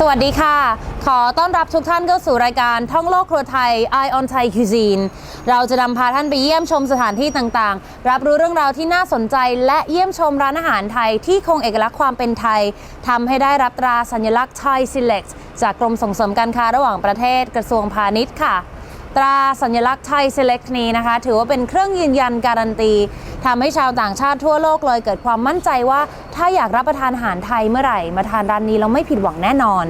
สวัสดีค่ะ ขอต้อนรับทุกท่านเข้าสู่รายการท่องโลกครัวไทย Eye on Thai Cuisine เราจะนำพาท่านไปเยี่ยมชมสถานที่ต่างๆ รับรู้เรื่องราวที่น่าสนใจ และเยี่ยมชมร้านอาหารไทยที่คงเอกลักษณ์ความเป็นไทยทำให้ได้รับตราสัญลักษณ์ Thai Select จากกรมส่งเสริมการค้าระหว่างประเทศกระทรวงพาณิชย์ค่ะ ตราสัญลักษณ์ไทย Select นี้นะคะ ถือว่าเป็นเครื่องยืนยันการันตีทำให้ชาวต่างชาติทั่วโลกเลยเกิดความมั่นใจว่า ถ้าอยากรับประทานอาหารไทยเมื่อไหร่ มาทานร้านนี้เราไม่ผิดหวังแน่นอน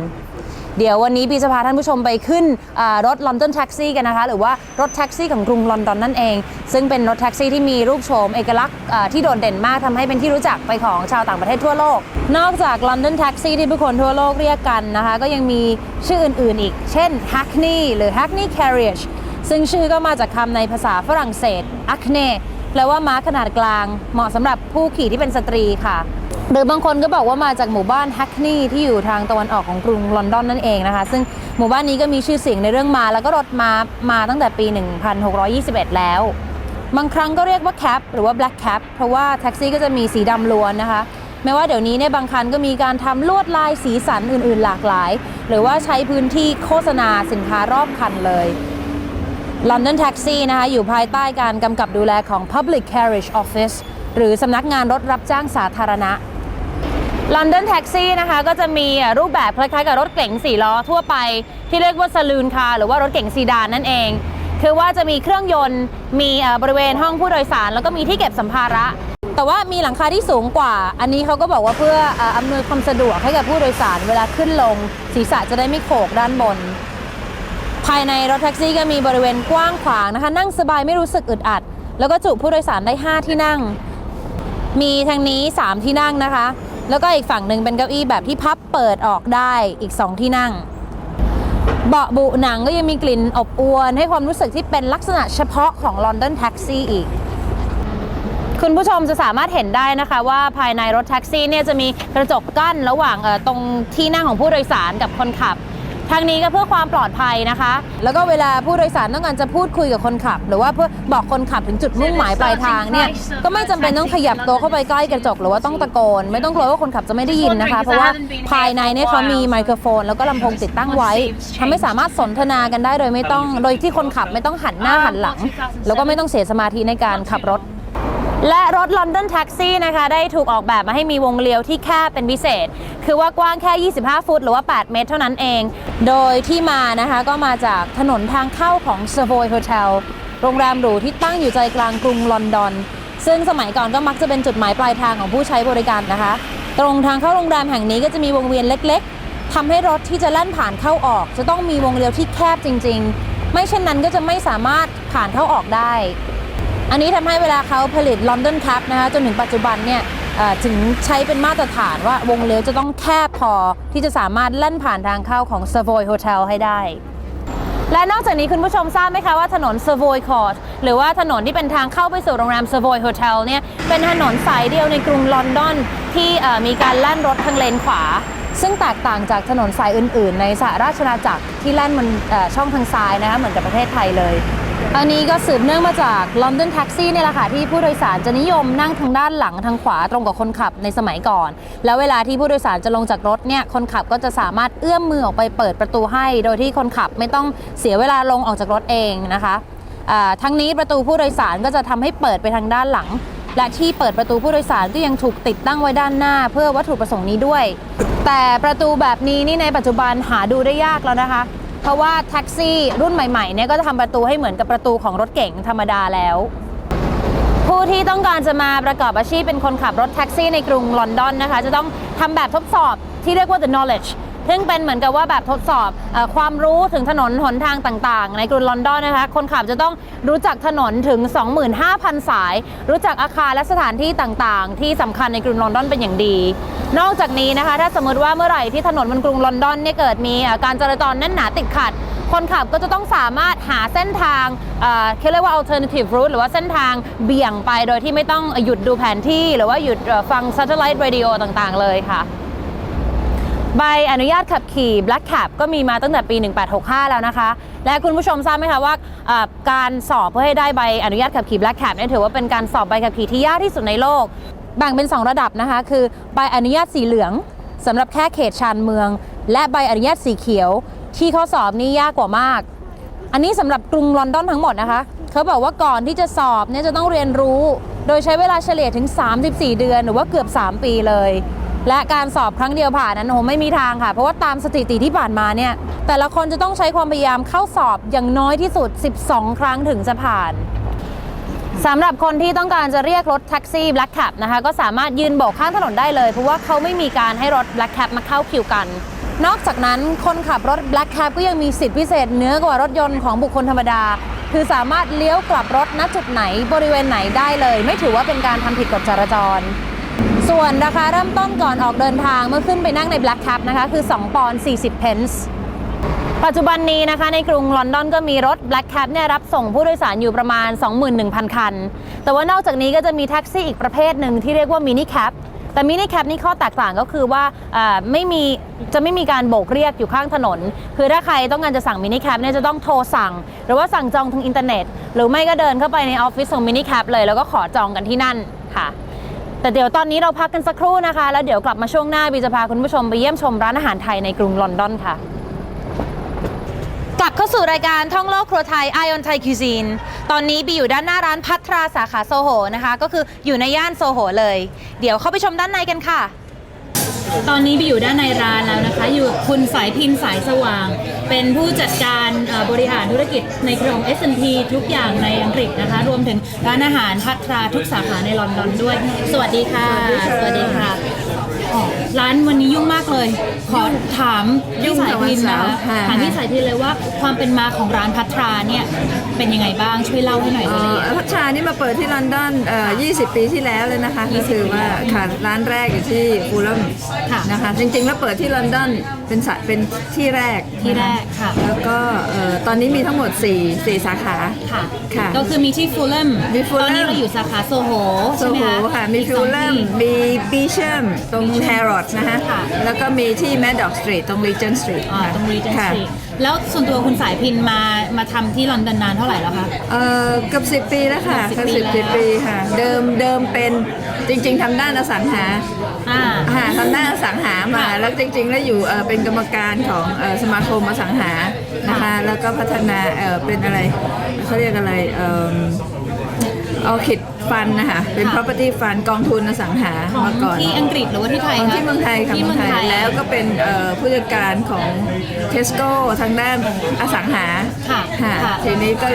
เดี๋ยววันนี้บีจะพาท่านผู้ชมไปขึ้นอ่ารถ London Taxi กันนะคะ หรือว่ารถแท็กซี่ของกรุงลอนดอนนั่นเอง ซึ่งเป็นรถแท็กซี่ที่มีรูปโฉมเอกลักษณ์ที่โดดเด่นมากทำให้เป็นที่รู้จักไปของชาวต่างประเทศทั่วโลก นอกจาก London Taxi ที่ผู้คนทั่วโลกเรียกกันนะคะ ก็ยังมีชื่ออื่นๆอีก เช่น Hackney หรือ Hackney Carriage ซึ่งชื่อก็มาจากคำในภาษาฝรั่งเศส acne แปลว่าม้าขนาดกลาง เหมาะสำหรับผู้ขี่ที่เป็นสตรีค่ะหรือบางคนก็บอกว่ามาจากหมู่บ้านแฮกนีย์ที่อยู่ทางตะวันออกของกรุงลอนดอนนั่นเองนะคะ ซึ่งหมู่บ้านนี้ก็มีชื่อเสียงในเรื่องมาแล้วก็รถมามาตั้งแต่ปี 1621 แล้ว บางครั้งก็เรียกว่าแคปหรือว่า black cap เพราะว่าแท็กซี่ก็จะมีสีดำล้วนนะคะแม้ว่าเดี๋ยวนี้ในบางคันก็มีการทำลวดลายสีสันอื่น ๆ หลากหลาย หรือว่าใช้พื้นที่โฆษณาสินค้ารอบคันเลย London Taxi นะคะอยู่ภายใต้การกำกับดูแลของ Public Carriage Office หรือสำนักงานรถรับจ้างสาธารณะ London Taxi นะคะก็จะมีรูปแบบคล้ายๆกับรถเก๋ง4ล้อทั่วไป ที่เรียกว่า Saloon Car หรือว่ารถเก๋งซีดานนั่นเอง คือว่าจะมีเครื่องยนต์มีบริเวณห้องผู้โดยสาร แล้วก็มีที่เก็บสัมภาระ แต่ว่ามีหลังคาที่สูงกว่า อันนี้เขาก็บอกว่าเพื่อเอ่ออำนวยความสะดวกให้กับผู้โดยสารเวลาขึ้นลง ศีรษะจะได้ไม่โขกด้านบน ภายในรถแท็กซี่ก็มีบริเวณกว้างขวางนะคะ นั่งสบายไม่รู้สึกอึดอัด แล้วก็จุผู้โดยสารได้ 5 ที่นั่ง มีทางนี้ 3 ที่นั่งนะคะ แล้วก็อีกฝั่งหนึ่งเป็นเก้าอี้แบบที่พับเปิดออกได้อีก 2 ที่นั่ง เบาะบุหนังก็ยังมีกลิ่นอบอวน ให้ความรู้สึกที่เป็นลักษณะเฉพาะของ London Taxi อีกคุณผู้ชมจะสามารถเห็นได้นะคะว่าภายในรถแท็กซี่เนี่ยจะมีกระจกกั้นระหว่างตรงที่นั่งของผู้โดยสารกับคนขับ ทางนี้ก็เพื่อความปลอดภัยนะคะ แล้วก็เวลาผู้โดยสารต้องการจะพูดคุยกับคนขับ หรือว่าเพื่อบอกคนขับถึงจุดมุ่งหมายปลายทางเนี่ยก็ไม่จำเป็นต้องขยับตัวเข้าไปใกล้กระจกหรือว่าต้องตะโกน ไม่ต้องกลัวว่าคนขับจะไม่ได้ยินนะคะ เพราะว่าภายในเนี่ยเขามีไมโครโฟน แล้วก็ลำโพงติดตั้งไว้ทำให้สามารถสนทนากันได้โดยไม่ต้อง โดยที่คนขับไม่ต้องหันหน้าหันหลัง แล้วก็ไม่ต้องเสียสมาธิในการขับรถ และรถ London Taxi นะคะ ได้ถูกออกแบบมาให้มีวงเลี้ยวที่แคบเป็นพิเศษ คือว่ากว้างแค่ 25 ฟุต หรือว่า 8 เมตรเท่านั้นเอง โดยที่มานะคะก็มาจากถนนทางเข้าของ Savoy Hotel โรงแรมหรูที่ตั้งอยู่ใจกลางกรุงลอนดอน ซึ่งสมัยก่อนก็มักจะเป็นจุดหมายปลายทางของผู้ใช้บริการนะคะ ตรงทางเข้าโรงแรมแห่งนี้ก็จะมีวงเวียนเล็ก ๆทำให้รถที่จะแล่นผ่านเข้าออก จะต้องมีวงเลี้ยวที่แคบจริง ๆ ไม่เช่นนั้นก็จะไม่สามารถผ่านเข้าออกได้ อันนี้ทำให้เวลาเขาผลิต London Cup นะคะจนถึงปัจจุบันเนี่ยถึงใช้เป็นมาตรฐานว่าวงเลี้ยวจะต้องแคบพอที่จะสามารถเล่นผ่านทางเข้าของ Savoy Hotel ให้ได้ และนอกจากนี้คุณผู้ชมทราบไหมคะว่าถนน Savoy Court หรือว่าถนนที่เป็นทางเข้าไปสู่โรงแรม Savoy Hotel เนี่ยเป็นถนนสายเดียวในกรุงลอนดอนที่มีการแล่นรถทางเลนขวา ซึ่งแตกต่างจากถนนสายอื่น ๆ ในสหราชอาณาจักรที่แล่นมันช่องทางซ้ายนะคะเหมือนกับประเทศไทยเลย อันนี้ก็สืบเนื่องมาจาก London Taxi เนี่ยแหละค่ะที่ผู้โดยสารจะนิยมนั่งทางด้านหลังทางขวาตรงกับคนขับในสมัยก่อน แล้วเวลาที่ผู้โดยสารจะลงจากรถเนี่ยคนขับก็จะสามารถเอื้อมมือออกไปเปิดประตูให้ โดยที่คนขับไม่ต้องเสียเวลาลงออกจากรถเองนะคะทั้งนี้ประตูผู้โดยสารก็จะทำให้เปิดไปทางด้านหลัง และที่เปิดประตูผู้โดยสารก็ยังถูกติดตั้งไว้ด้านหน้า เพื่อวัตถุประสงค์นี้ด้วย แต่ประตูแบบนี้นี่ในปัจจุบันหาดูได้ยากแล้วนะคะ เพราะว่าแท็กซี่รุ่นใหม่ๆเนี่ยก็จะทำประตูให้เหมือนกับประตูของรถเก๋งธรรมดาแล้ว ผู้ที่ต้องการจะมาประกอบอาชีพเป็นคนขับรถแท็กซี่ในกรุงลอนดอนนะคะ จะต้องทำแบบทดสอบที่เรียกว่า the knowledge ซึ่งเป็นเหมือนกับว่าแบบทดสอบอความรู้ถึงถนนหนทางต่างๆ ในกรุงลอนดอนนะคะ คนขับจะต้องรู้จักถนนถึง 25,000 สาย รู้จักอาคารและสถานที่ต่างๆ ที่สำคัญในกรุงลอนดอนเป็นอย่างดี นอกจากนี้นะคะ ถ้าสมมติว่าเมื่อไหร่ที่ถนนบนกรุงลอนดอนเนี่ยเกิดมีการจราจรแน่นหนาติดขัดคนขับก็จะต้องสามารถหาเส้นทางเอ่อเขาเรียกว่า alternative route หรือว่าเส้นทางเบี่ยงไปโดยที่ไม่ต้องหยุดดูแผนที่ หรือว่าหยุดฟัง satellite radio ต่างๆ เลยค่ะ ใบอนุญาตขับขี่ Black Cap ก็มีมาตั้งแต่ปี 1865 แล้วนะคะ และคุณผู้ชมทราบไหมคะว่าการสอบเพื่อให้ได้ใบอนุญาตขับขี่ Black Cap เนี่ยถือว่าเป็นการสอบใบขับขี่ที่ยากที่สุดในโลก แบ่งเป็น 2 ระดับนะคะ คือใบอนุญาตสีเหลืองสำหรับแค่เขตชานเมือง และใบอนุญาตสีเขียว ที่ข้อสอบนี่ยากกว่ามาก อันนี้สำหรับกรุงลอนดอนทั้งหมดนะคะ เขาบอกว่าก่อนที่จะสอบเนี่ยจะต้องเรียนรู้ โดยใช้เวลาเฉลี่ยถึง 34 เดือน หรือว่าเกือบ 3 ปีเลย และการสอบครั้งเดียวผ่านนั้นโอ้โหไม่มีทางค่ะ เพราะว่าตามสถิติที่ผ่านมาเนี่ย แต่ละคนจะต้องใช้ความพยายามเข้าสอบอย่างน้อยที่สุด 12 ครั้งถึงจะผ่านสำหรับคนที่ต้องการจะเรียกรถแท็กซี่ Black Cab นะคะก็สามารถยืนโบกข้างถนนได้เลย เพราะว่าเขาไม่มีการให้รถ Black Cab มาเข้าคิวกัน นอกจากนั้นคนขับรถ Black Cab ก็ยังมีสิทธิพิเศษเหนือกว่ารถยนต์ของบุคคลธรรมดา คือสามารถเลี้ยวกลับรถณจุดไหนบริเวณไหนได้เลย ไม่ถือว่าเป็นการทำผิดกฎจราจร ส่วนราคาเริ่มต้นก่อนออกเดินทางเมื่อขึ้นไปนั่งใน Black Cab นะคะ คือ 2 ปอนด์40 เพนส์ปัจจุบันนี้นะคะในกรุงลอนดอนก็มีรถ Black Cab เนี่ยรับส่งผู้โดยสารอยู่ประมาณ 21,000 คัน แต่ว่านอกจากนี้ก็จะมีแท็กซี่อีกประเภทหนึ่งที่เรียกว่ามินิแคปแต่มินิแคปนี่ข้อแตกต่างก็คือว่าไม่มีจะไม่มีการโบกเรียกอยู่ข้างถนน คือถ้าใครต้องการจะสั่งมินิแคปเนี่ยจะต้องโทรสั่ง หรือว่าสั่งจองทางอินเทอร์เน็ต หรือไม่ก็เดินเข้าไปในออฟฟิศของมินิแคปเลยแล้วก็ขอจองกันที่นั่นค่ะ แต่เดี๋ยวตอนนี้เราพักกันสักครู่นะคะ แล้วเดี๋ยวกลับมาช่วงหน้าบีจะพาคุณผู้ชมไปเยี่ยมชมร้านอาหารไทยในกรุงลอนดอนค่ะกลับเข้าสู่รายการท่องโลกครัวไทยไอออนไทยคิวซีนตอนนี้บีอยู่ด้านหน้าร้านพัทราสาขาโซโหนะคะ ก็คืออยู่ในย่านโซโหเลย เดี๋ยวเข้าไปชมด้านในกันค่ะ ตอนนี้ไปอยู่ด้านในร้านแล้วนะคะ อยู่กับคุณสายพินสายสว่าง เป็นผู้จัดการเอ่อบริหารธุรกิจในโครือของ S&P ทุกอย่างในอังกฤษนะคะ รวมถึงร้านอาหารพัทราทุกสาขาในลอนดอนด้วย สวัสดีค่ะ สวัสดีค่ะ ร้านวันนี้ยุ่งมากเลย ขอถามพี่สายพินนะคะค่ะถามพี่สายพินเลยว่าความเป็นมาของร้านพัทราเนี่ยเป็นยังไงบ้างช่วยเล่าให้หน่อยเอ่เลยอพัชชานี่มาเปิดที่ลอนดอนเอ่อ20 ปีที่แล้วเลยนะคะก็คือว่าค่ะร้านแรกอยู่ที่ฟูลัมค่ะนะคะจริงๆแล้วเปิดที่ลอนดอนเป็นสะเป็นที่แรกที่แรกค่ะแล้วก็เอ่อตอนนี้มีทั้งหมด 4 4 สาขาค่ะค่ะก็คือมีที่ฟูลเลมมี Fulham ตอนนี้เราอยู่สาขาโซโหโซใช่ไหมโหคะค่ะมีอีกฟิสลองเลมที่มีบีเชมตรงแฮร์รอดนะคะค่ะ แล้วก็มีที่แมดด็อกสตรีทตรงรีเจนสตรีทอ่าตรงรีเจนค่ะซีแล้วส่วนตัวคุณสายพินมามาทำที่ลอนดอนนานเท่าไหร่แล้วคะ เอ่อเกือบสิบปีแล้วค่ะเกืเกืออบบสิสิบบปี ปีค่ะ เดิมเดิมเป็นจริง ๆทำด้านอสังหาอ่า ค่ะทำหน้าอสังหามา ค่ะแล้วจริง ๆ แล้วอยู่เอ่อเป็นกรรมการของเอ่อสมาคมอสังหานะคะ ค่ะ แล้วก็พัฒนาเอ่อเป็นอะไรเขาเรียกอะไรเอ่อ เอาคิดฟันนะคะเป็น property fund กองทุนอสังหาของมาก่อนที่อังกฤษหรือว่าที่ไทยของคะที่เมืองไทยค่ะที่เมืเมือองงไทไทยย แล้วก็เป็นเอ่อผู้จัดการของเทสโก้ทางด้านอสังหาค่ะค่ะค่ะทีนี้ก็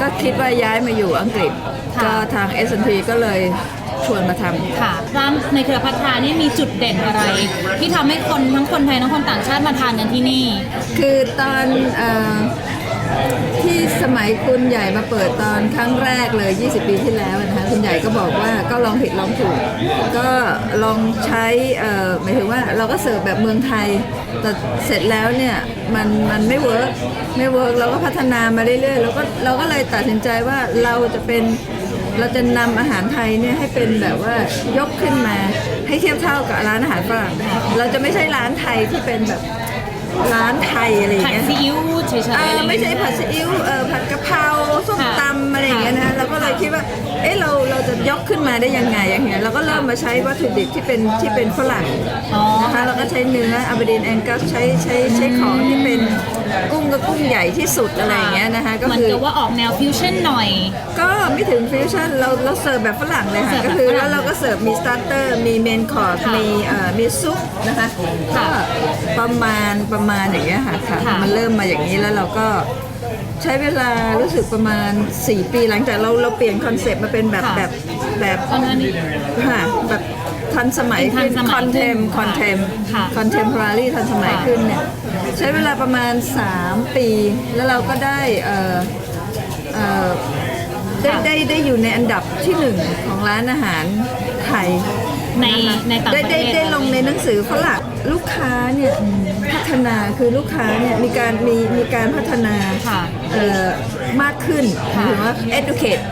ก็คิดว่าย้ายมาอยู่อังกฤษ ค่ะ ก็ทาง S&P ก็เลยชวนมาทำ ค่ะร้านในเครือพัทรานี่มีจุดเด่นอะไร ที่ทำให้คนทั้งคนไทยทั้งคนต่างชาติมาทานกันที่นี่ คือตอนเออ ที่สมัยคุณใหญ่มาเปิดตอนครั้งแรกเลย 20 ปีที่แล้วนะคะคุณใหญ่ก็บอกว่าก็ลองผิดลองถูก ก็ลองใช้เอ่อหมายถึงว่าเราก็เสิร์ฟแบบเมืองไทย แต่เสร็จแล้วเนี่ยมันมันไม่เวิร์กไม่เวิร์กเราก็พัฒนามาเรื่อยๆเราก็เราก็เลยตัดสินใจว่าเราจะเป็นเราจะนำอาหารไทยเนี่ยให้เป็นแบบว่ายกขึ้นมาให้เทียบเท่ากับร้านอาหารฝรั่งเราจะไม่ใช่ร้านไทยที่เป็นแบบร้านไทยอะไรอย่างผัดเงี้ย ซีอิ๊ว เฉยๆเออะอรอย่างไม่เงี้ยใช่ผัดซีอิ๊วเออผัดกะเพราส้มค่ะตำอะไรอย่างเงี้ยนะเราก็เลยคิดว่าเอ๊ะเราเราจะยกขึ้นมาได้ยังไงอย่างเงี้ยเราก็เริ่มมาใช้วัตถุดิบที่เป็นที่เป็นฝรั่งอ๋อ นะคะเราก็ใช้เนื้ออาบดีนแองกัสใช้ใช้ใช้ของที่เป็น กุ้งก็กุ้งใหญ่ที่สุดอะไรอย่างเงี้ยนะคะก็เหมือนคือ กับว่าออกแนวฟิวชั่นหน่อย ก็ไม่ถึงฟิวชั่นเราเราเสิร์ฟแบบฝรั่งเลยเสิค่ะร์ฟแบบก็คือฝรั่แล้งวเราก็เสิร์ฟมีสตาร์เตอร์มีเมนคอร์สค่ะมีเอ่อมีซุปนะคะค่ะก็ประมาณประมาณอย่างเงี้ยค่ะค่ะ ค่ะ มันเริ่มมาอย่างนี้แล้วเราก็ใช้เวลารู้สึกประมาณ 4 ปีหลังจากเราเราเปลี่ยนคอนเซปต์มาเป็นแบบค่ะแบบแบบ ตอนนั้นนี่ค่ะแบบ ทันสมัยทัขึ้นนสมัยคอนเทมขึ้นคอนเทมค่ะคอนเทมพอรารีทันสมัยค่ะขึ้นเนี่ยใช้เวลาประมาณ 3 ปี แล้วเราก็ได้เอ่อเอ่อได้ได้ได้อยู่ในอันดับที่หนึ่งของร้านอาหารไทยในในต่างได้ประเทได้ศได้ลงในหนังสือฝรั่งลูกค้าเนี่ยพัฒนาคือลูกค้าเนี่ยมีการมีมีการพัฒนาค่ะเอ่อมากขึ้นหค่ะมายถึงว่า educate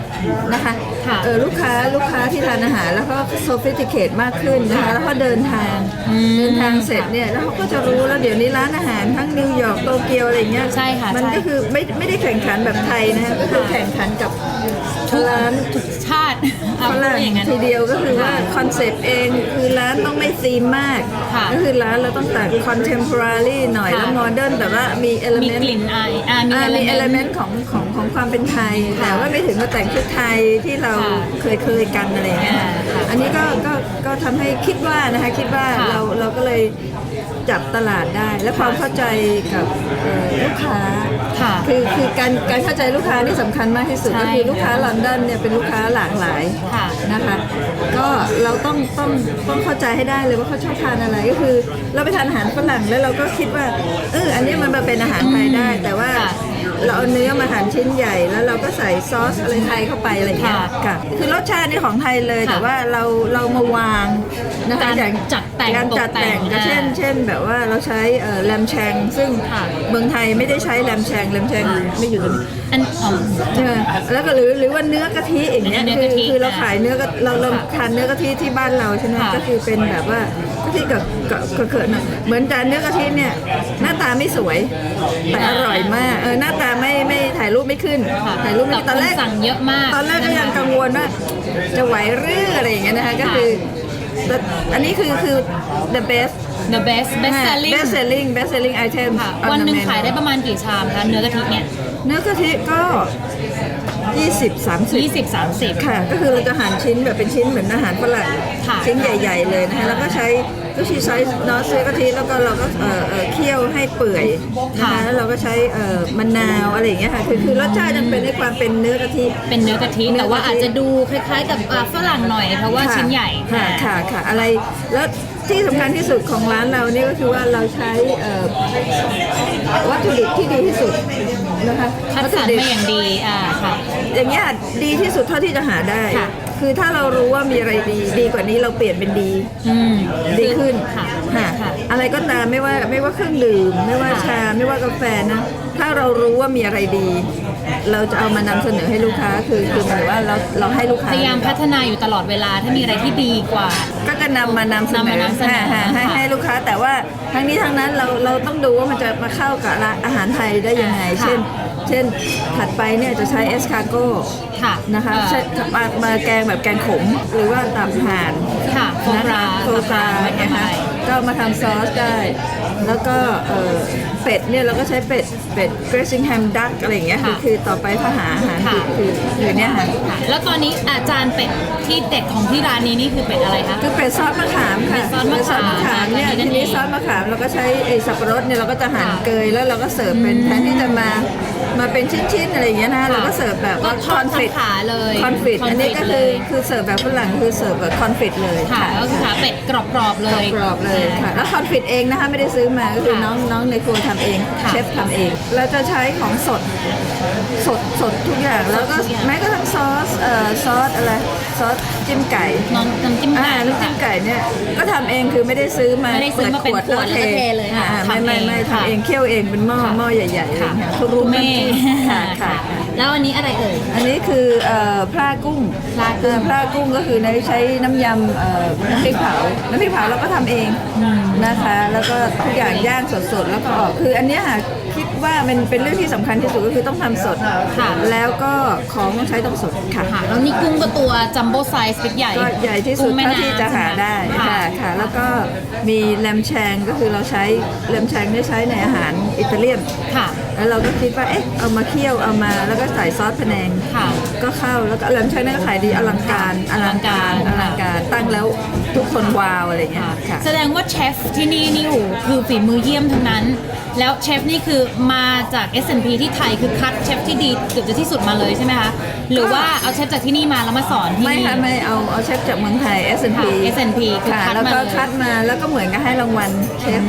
นะคะ ค่ะเออลูกค้าลูกค้าที่ทานอาหารแล้วก็โซฟิสติเคทมากขึ้นนะคะแล้วก็เดินทางอืมเดินทางเสร็จเนี่ยแล้วเขาก็จะรู้แล้วเดี๋ยวนี้ร้านอาหารทั้งนิวยอร์กโตเกียวอะไรเงี้ยใช่ค่ะมันใช่ ก็คือไม่ไม่ได้แข่งขันแบบไทยนะคะก็คือแข่งขันกับร้าน ทุกชาติเอาฝพูดรั่งอย่างนั้น ทีเดียวก็คือว่าคอนเซปต์เองคือร้านต้องไม่ซีมมาก ค่ะก็คือร้านเราต้องแต่คอนเทมพอรารีหน่อยค่ะ แล้วโมเดิร์นแต่ว่ามีเอลมีเมนกต์ลิ่นอายอ่ามีอ่ามีเอลเมน element ต์ของของ ของความเป็นไทยแต่ว่าไม่ถึงกับแต่งชุดไทยที่เราค่ะเคยเคยกันอะไรอย่างเงี้ยค่ะค่ะอันนี้ก็ก็ก็ทำให้คิดว่านะคะคิดว่าค่ะเราเราก็เลยจับตลาดได้ และความเข้าใจกับเอ่อลูกค้าค่ะคือคือการการเข้าใจลูกค้านี่สำคัญมากที่สุดใช่ก็คือลูกค้าลอนดอนเนี่ยเป็นลูกค้าหลากหลายค่ะนะคะ ก็เราต้องต้องต้องเข้าใจให้ได้เลยว่าเขาชอบทานอะไรก็คือ เราไปทานอาหารฝรั่งแล้วเราก็คิดว่าเอออันนี้มันมาเป็นอาหารไทยได้ แต่ว่าค่ะ เราเอาเนื้อมาหั่นชิ้นใหญ่ แล้วเราก็ใส่ซอสอะไรไทยเข้าไปอะไรอย่างเงี้ยค่ะค่ะ คือรสชาตินี่ของไทยเลยค่ะแต่ว่าเราเรามาวางนะคะการอย่างจัดแต่งการจัดแต่งตกแต่งก็เช่น อ่าเช่นแบบว่าเราใช้เอ่อแลมแชง ซึ่งค่ะเมืองไทยไม่ได้ใช้แลมแชงแลมแชงไม่อยู่ตรงนี้ อันอ๋อใช่ไหมแล้วก็หรือหรือว่าเนื้อกะทิอย่างเงี้ยเนื้อคืกะทิคือเราขายเนื้อกะเราเราค่ะทานเนื้อกะทิที่บ้านเราใช่ไหมค่ะก็คือเป็นแบบว่ากะทิกับกับกับเขินหน่อยเหมือนจานเนื้อกะทิเนี่ยหน้าตาไม่สวยแต่อร่อยมากเออหน้าตาไม่ไม่ถ่ายรูปไม่ขึ้นค่ะถ่ายรูปไม่แต่ตอนแรกคนสั่งเยอะมาก ตอนแรกก็ยังนะคะกังวลว่าจะไหวหรืออะไรอย่างเงี้ยนะคะก็คือแต่อันนี้คือคือ the best the best best selling best selling best selling item ค่ะ on วันหนึ่ง the menu ขายได้ประมาณกี่ชามคะเนื้อกะทิเนี่ยเนื้อกะทิก็ 20 30 20 30 ค่ะ ก็คือเราจะหั่นชิ้นแบบเป็นชิ้นเหมือนอาหารฝรั่งค่ะ ชิ้นใหญ่ ๆ เลยนะคะแล้วก็ใช้ก็คือใช้นอสซื้อกะทิแล้วก็เราก็เอ่อเอ่อเคี่ยวให้เปื่อยนะค่ะคะแล้วเราก็ใช้เอ่อมะนาวอะไรอย่างเงี้ยค่ะคือคือรสชาติยังเป็นในความเป็นเนื้อกะทิ เป็นเนื้อกะทิเนื้แต่อกะทิว่าอาจจะดูคล้ายๆ กับอ่าฝรั่งหน่อยเพราะว่าค่ะชิ้นใหญ่ค่ะค่ะค่ะอะไรแล้วที่สำคัญที่สุดของร้านเรานี่ก็คือว่าเราใช้เอ่อวัตถุดิบที่ดีที่สุดนะคะคัดวัตสถุรรดิบมาอย่างดีอ่าค่ะ อย่างเงี้ยดีที่สุดเท่าที่จะหาได้ ค่ะ คือถ้าเรารู้ว่ามีอะไรดีดีกว่านี้เราเปลี่ยนเป็นดี อืม ดีขึ้นค่ะค่ะค่ะอะไรก็ตามไม่ว่าไม่ว่าเครื่องดื่ม ไม่ว่าค่ะชาไม่ว่ากาแฟนะ ถ้าเรารู้ว่ามีอะไรดี เราจะเอามานำเสนอให้ลูกค้าคือคือหมายว่าเราเราให้ลูกค้าพยายามพัฒนาอยู่ตลอดเวลาถ้ามีอะไรที่ดีกว่า ก็จะนำมานำเสนนำมาอนำเสนอค่ะ ให้ค่ะให้ลูกค้าแต่ว่าทั้งนี้ทั้งนั้นเราเราต้องดูว่ามันจะมาเข้ากับร้านอาหารไทยได้ยังไง ค่ะเช่น เช่นถัดไปเนี่ยจะใช้เอสคาโก้ค่ะนะคะเอ่อใช้มามาแกงแบบแกงขม หรือว่าตับห่านค่ะโฟนะกราคะโฟกราไม่เนี่ยทำอะค่ะไรก็มาทำซอสได้ แล้วก็ เอ่อเป็ดเนี่ยเราก็ใช้เป็ดเป็ดเกรซิงแฮมดักอะไรอย่างเงี้ยคือค่ะ คือต่อไปถ้าหาอาหารค่ะคือคือคือเนี่ยค่ะค่ะแล้วตอนนี้อาจารย์เป็ดที่เด็ดของที่ร้านนี้นี่คือเป็ดอะไรคะ คือเป็ดซอสมะขามค่ะเป็ดซอสมะขามเป็ดซอสมะขามเนี่ยอันนี้นั่ทีนนี้เองซอสมะขามเราก็ใช้ไอ้สับปะรดเนี่ยเราก็จะหั่นค่ะเกยแล้วเราก็เสิร์ฟเป็นแทนที่จะมามาเป็นชิ้นๆอะไรอย่างเงี้ยนะเราก็เสิร์ฟแบบก็ว่าทคออดนทั้ฟิงตขาเลยคอนฟิตอันนี้ก็เลคือย คือเสิร์ฟแบบฝรั่งคือเสิร์ฟแบบคอนฟิตเลย ค่ะก็คือขาเป็ดกรอบๆเลย กรอบเลยค่ะ แล้วคอนฟิตเองนะคะ ไม่ได้ซื้อมาก็คือค่ะ น้องน้องในครัวทำเองค่ะเชฟทำเอง เราจะใช้ของสด สดสดทุกอย่าง แล้วก็ทุกอย่าง แม้กระทั่งซอสเอ่อซอสอะไร ซอสจิ้มไก่น้องน้ำจิ้มอ่าไก่น้ำจิ้มไก่เนี่ย ก็ทำเองคือไม่ได้ซื้อมาไม่ได้ซื้อมาเป็นขวดแล้วก็เทเลยค่ะอ่าไม่ไม่ไม่ทำเองค่ะทำเองเคี่ยวเองเป็นหม้อค่ะหม้อใหญ่ๆเลยค่ะค่ะคุรูเม่ค่ะค่ะ แล้วอันนี้อะไรเอ่ย อันนี้คือเอ่อพลากุ้งพลากุ้ง เอ่อพลากุ้งก็คือในใช้น้ำยำเอ่อน้ำพริกเผา น้ำพริกเผาเราก็ทำเองนะคะ แล้วก็ทุกอย่างย่างสดๆ แล้วก็ออกคืออันเนี้ยค่ะคิด ว่ามันเป็นเรื่องที่สำคัญที่สุดก็คือต้องทำสดค่ะ แล้วก็ของต้องใช้ต้องสดค่ะ ค่ะแล้วนี่กุ้งก็ตัวจัมโบ้ไซส์ใหญ่ก็ใหญ่ที่สุดกุ้งแม่เท่าที่จะหาได้น้ำค่ะค่ะ แล้วก็มีแลมแชงก็คือเราใช้แลมแชงได้ใช้ในอาหารอิตาเลียน ค่ะ แล้วเราก็คิดว่า เอ๊ะ เอามาเคี่ยว เอามา แล้วก็ใส่ซอสพะแนง ค่ะก็เข้า แล้วก็แลมแชงนั่นก็ขายดีอลังการ อลังการ ออลัลังงกาการ ร ตั้งแล้วทุกคนว้าวอะไรเงี้ยค่ะค่ะแสดงว่าเชฟที่นี่นี่โอ้โหคือฝีมือเยี่ยมทั้งนั้น แล้วเชฟนี่คือมาจาก S&P ที่ไทยคือคัดเชฟที่ดีเกือบจะที่สุดมาเลยใช่ไหมคะ หรือว่าเอาเชฟจากที่นี่มาแล้วมาสอนที่ไม่นี่ค่ะไม่เอาเอาเชฟจากเมืองไทย S&P ค่ะ S&P คือค่ะคัดแล้วมาก็เลย คัดมาแล้วก็เหมือนกับให้รางวัลเชฟ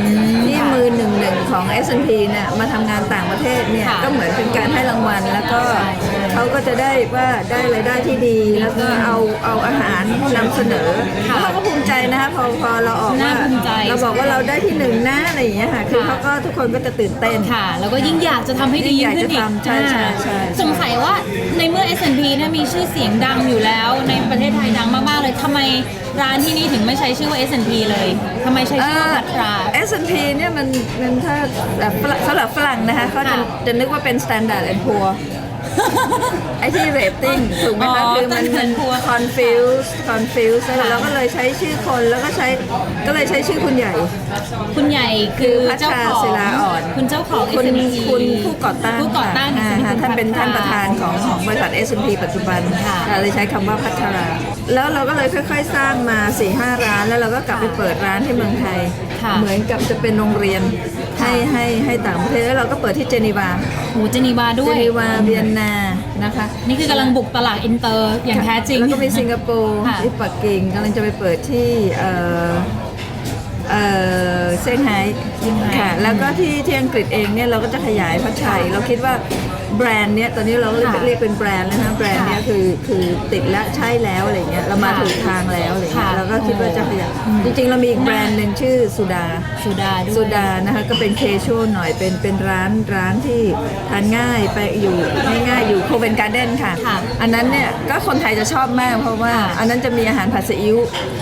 ที่ค่ะมือหนึ่งหนึ่งของ S&P เนี่ยมาทำงานต่างประเทศเนี่ยค่ะก็เหมือนเป็นการให้รางวัลแล้วก็ใช่ใช่ เขาก็จะได้ว่าได้รายได้ที่ดี แล้วก็เอาเอาอาหารนำเสนอค่ะแล้วเขาก็ภูมิใจนะคะพอพอเราออกว่าน่าภูมิใจ เราบอกว่าเราได้ที่หนึ่งนะอะไรอย่างเงี้ยค่ะคือค่ะเขาก็ทุกคนก็จะตื่นเต้น ค่ะ แล้วก็ยิ่งอยากจะทำให้ดียิ่งขึ้นอียิ่งอยากกจะทำใช่ใช่ใช่อ่าสงสัยว่าในเมื่อ S&P เนี่ยมีชื่อเสียงดังอยู่แล้ว ในประเทศไทยดังมากๆเลยทำไมร้านที่นี่ถึงไม่ใช้ชื่อว่า S&P เลยทำไมใช้ชื่อว่าพัทรา เอสพีเนี่ยมันมันถ้าแบบฝรั่งสำหรับฝรั่งนะคะเขาจะค่ะจะนึกว่าเป็น standard and poor ไอ้ที่เรตติ้งถูกไหมอ๋คะอคือมัน Standard มัน and Poor confuse confuse ค่ะแล้วก็เลยใช้ชื่อคนแล้วก็ใช้ก็เลยใช้ชื่อคุณใหญ่ คุณใหญ่คือพัชเจ้าราของศิลาอ่อน คุณเจ้าของ คุณ S&P คุณผู้ก่อตั้งผู้ก่อตั้งค่ะ S&P อ่าท่านเป็นคุณท่านพัประธานของของบริษัท S&P ปัจจุบันค่ะค่ะเลยใช้คำว่าพัชรา แล้วเราก็เลยค่อย ๆ สร้างมา4ี่ห้าร้าน แล้วเราก็กลับไปเปิดร้านที่เมืองไทย ค่ะ เหมือนกับจะเป็นโรงเรียน ให้ให้ให้ต่างประเทศแล้วเราก็เปิดที่เจนีวาโหเจนีวาด้เจวยนีวาเวียนนานะคะนี่คือกำลังบุกตลาดอินเตอร์อย่างแท้จริง แล้วก็มีสิงคโปร์ค่ะ ที่ปักกิ่งกำลังจะไปเปิดที่เอ่อเอ่อเซี่ยงไฮ้เซี่ยงไฮ้ค่ะแล้วก็ที่ที่อังกฤษเองเนี่ยเราก็จะขยายพัชชัยเราคิดว่า แบรนด์เนี้ยตอนนี้เราก็ค่ะเรียกเป็นแบรนด์แล้วนะแบรนด์เนี้ยค่ะคือคือติดและใช่แล้วอะไรเงี้ยเรามาค่ะถูกทางแล้วอะไรเงี้ค่ะยเราก็คิดว่าจะขยายอืม จริง ๆ เรามีอีกแบรนด์หนึ่งชื่อสุดา สุดาด้วย สุดานะคะก็เป็นเคชวลหน่อยเป็นเป็นร้านร้านที่ทานง่ายไปอยู่ง่ายๆอยู่โคเวนการ์เด้นค่ะ ค่ะอันนั้นเนี่ยก็คนไทยจะชอบมากเพราะว่า ค่ะ อันนั้นจะมีอาหารผัดซีอิ๊ว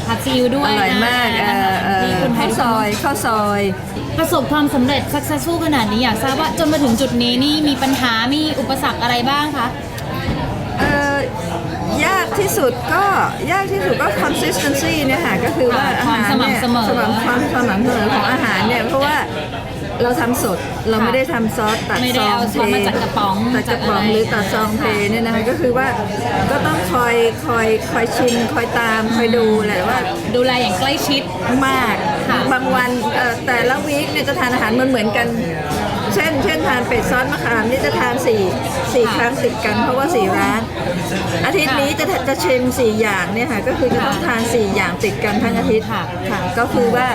ผัดซีอิ๊วด้วอยร่อยมากนะเอ่อเอ่อที่คุณให้ข้าวซ อยข้าวซอย ประสบความสำเร็จ successful ขนาดนี้อยากทราบว่าจนมาถึงจุดนี้นี่มีปัญหา มีอุปสรรคอะไรบ้างคะ เอ่อยากที่สุดก็ยากที่สุดก็ consistency เนี่ยค่ะก็คือว่าค่ะอาหารความสเนี่ยม่ำเสมอ สม่ำความสม่ำเสมอของอาหารเนี่ยเพราะว่าเราทำสดเราค่ะไม่ได้ทำซอสตัดไม่ได้ซองเอาซอสมาจากกระป๋องตัดกระป๋องจากอะไรหรือตัดซองเทเนี่ยนะคะก็คือว่าก็ต้องคอยคอยคอยชิมคอยตามคอยดูแหละว่า ดูแลอย่างใกล้ชิด มากค่ะ บางวันเอ่อแต่ละวีคเนี่ยจะทานอาหารเหมือนเหมือนๆกัน เช่น เช่นทานเป็ดซอสมะขามนี่จะทานสี่สี่ครั้งติดกันเพราะว่าสี่ร้าน อาทิตย์นี้จะจะชิมสี่อย่างเนี่ยค่ะก็คือจะต้องทานสี่อย่างติดกันทั้งอาทิตย์ค่ะค่ะก็คือว่า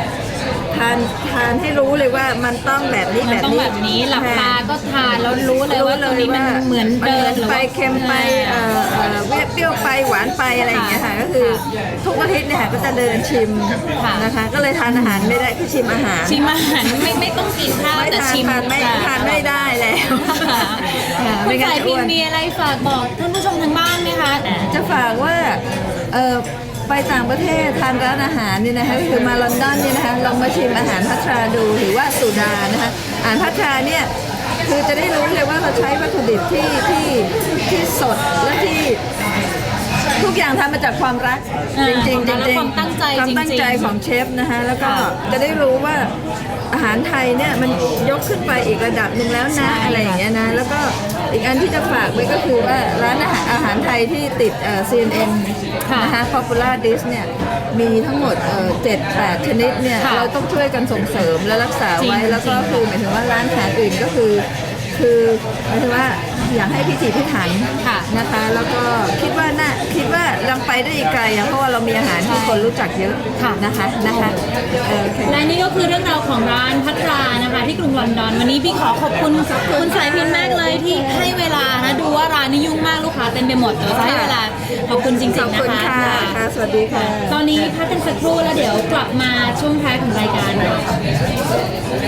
ทานทานให้รู้เลยว่ามันต้องแบบนี้มันแบบต้องนี้แบบนี้หลับตาค่ะก็ทานแล้วรู้เลยว่าตรงนี้มันเหมือนเดิมหรือไปว่า เค็มไปเอ่อเอ่อเปรี้ยวไปหวานไปอะไรอย่างเงี้ยค่ะก็คือทุกอาทิตย์เนี่ยค่ะก็จะเดินชิมค่ะ นะคะ ก็เลยทานอาหารไม่ได้คือชิมอาหารชิมอาหารไม่ไม่ต้องกินข้าวไม่แต่ทานชิมทานไม่จ้ะทานไม่ได้แล้ว ค่ะค่ะคุไม่ณงั้นสายจะพิอ้มวนพ์มีอะไรฝากบอกท่านผู้ชมทางบ้านไหมคะอะจะฝากว่าเออ ไปต่างประเทศทานร้านอาหารเนี่ยนะคะก็คือมาลอนดอนเนี่ยนะคะลองมาชิมอาหารพัทราดูหรือว่าสุดานะคะอาหารพัทราเนี่ยคือจะได้รู้เลยว่าเราใช้วัตถุดิบที่ที่ที่สดและที่ทุกอย่างทำมาจากความรักอ่าจริงๆจริงและๆความตั้งใจความตั้งใจจริงๆของเชฟนะคะแล้วก็ค่ะจะได้รู้ว่าอาหารไทยเนี่ยมันยกขึ้นไปอีกระดับหนึ่งแล้วใช่นะค่ะอะไรอย่างเงี้ยนะแล้วก็ อีกอันที่จะฝากไว้ก็คือว่าร้านอาหารอาหารไทยที่ติดเอ่อ CNN ค่ะนะคะ Popular Dish เนี่ยมีทั้งหมดเอ่อ7 8ชนิดเนี่ยค่ะเราต้องช่วยกันส่งเสริมและรักษาไว้จริงแล้วก็จริงคือหมายถึงว่าร้านอาหารอื่นก็คือ คือหมายถึงว่า อยากให้พิถีพิถันค่ะนะคะ แล้วก็คิดว่าน่าคิดว่ายังไปได้อีกไกลอะเพราะว่าเรามีอาหารที่คนรู้จักเยอะค่ะนะคะนะคะเออโอเค และนี่ก็คือเรื่องราวของร้านพัทรานะคะ ที่กรุงลอนดอน วันนี้พี่ขอขอบคุณคุณสายพินมากเลยที่ให้เวลานะดูว่าร้านนี้ยุ่งมากลูกค้าเต็มไปหมดเดี๋ยวจะให้เวลาขอบคุณจริงขอบๆนะคุณคะค่ะค่ะ สวัสดีค่ะ ตอนนี้พักกันสักครู่แล้วเดี๋ยวกลับมาช่วงท้ายของรายการค่ะ